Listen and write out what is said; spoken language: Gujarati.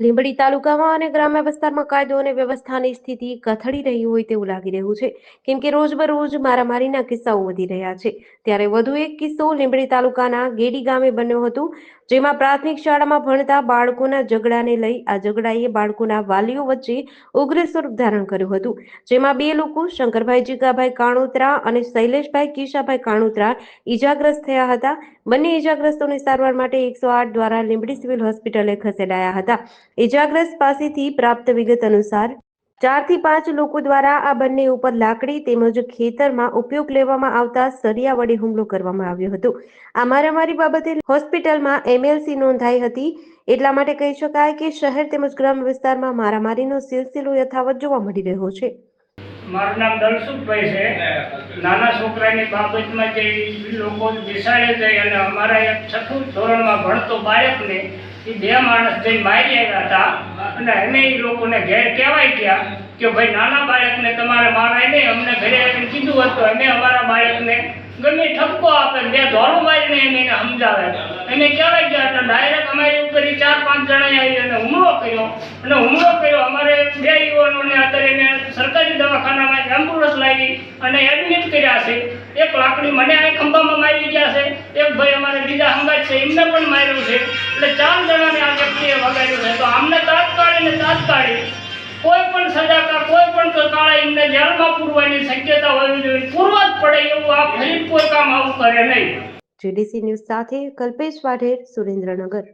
લીંબડી તાલુકામાં અને ગ્રામ્ય વિસ્તારમાં કાયદો અને વ્યવસ્થાની સ્થિતિ કથળી રહી હોય તેવું લાગી રહ્યું છે. કેમ કે રોજબરોજ મારામારીના કિસ્સાઓ વધી રહ્યા છે. ત્યારે વધુ એક કિસ્સો લીંબડી તાલુકાના ગેડી ગામે બન્યો હતો, જેમાં પ્રાથમિક શાળામાં ભણતા બાળકોના ઝઘડાને લઈ આ ઝઘડાએ બાળકોના વાલીઓ વચ્ચે ઉગ્ર સ્વરૂપ ધારણ કર્યું હતું. જેમાં બે લોકો, શંકરભાઈ જીગાભાઈ કાણોત્રા અને શૈલેષભાઈ કિશાભાઈ કાણોત્રા, ઈજાગ્રસ્ત થયા હતા. બંને ઇજાગ્રસ્તોને સારવાર માટે એકસો આઠ દ્વારા લીંબડી સિવિલ હોસ્પિટલે ખસેડાયા હતા. ઈજાગ્રસ્ત પાસેથી પ્રાપ્ત વિગત અનુસાર, ચારથી પાંચ લોકો દ્વારા આ બંને ઉપર લાકડી તેમજ ખેતરમાં ઉપયોગ લેવામાં આવતા સરિયા વડે હુમલો કરવામાં આવ્યો હતો. આ મારામારી બાબતે હોસ્પિટલમાં એમએલસી નોંધાઈ હતી. એટલા માટે કહી શકાય કે શહેર તેમજ ગ્રામ વિસ્તારમાં મારામારીનો સિલસિલો યથાવત જોવા મળી રહ્યો છે. મારું નામ દલસુખભાઈ છે. નાના છોકરાની બાબતમાં જે લોકો બેસાડે છે અને અમારા એક છઠ્ઠું ધોરણમાં ભણતો બાળકને એ બે માણસ જઈ મારી આવ્યા હતા. અને અમે એ લોકોને ઘેર કહેવાય ગયા કે ભાઈ નાના બાળકને તમારે મારાય નહીં અમને ઘરે આવીને કીધું હતું અમે અમારા બાળકને ગમે ઠપકો આપે બે ધોરણ મારીને એમ એને સમજાવે. એને કહેવાય ગયા હતા ડાયરેક્ટ અમારી ઉપર ચાર પાંચ જણાએ આવી અને હુમલો કર્યો. અને હુમલો કર્યો અમારે બે દવાખાનામાં એમ્બ્યુલન્સ લાવી અને એડમિટ કર્યા છે. એક લાકડી મને આ ખંભામાં મારી ગયા છે. એક ભાઈ અમારે બીજા હંગાજ છે, એમને પણ માર્યું છે. એટલે ચાર જણાને આ વ્યક્તિએ વગાડ્યો છે. તો આમને તાત્કાલિક ને તાત્કાલિક કોઈ પણ સજા કા કોઈ પણ કાળા એમને જેલમાં પૂરવાની શક્યતા હોવી જોઈએ. પૂરવા જ પડે એવું આ ફરી કોઈ કામ આવું કરે નહીં. જેડીસી ન્યૂઝ સાથે કલ્પેશ વાઢેર, સુરેન્દ્રનગર.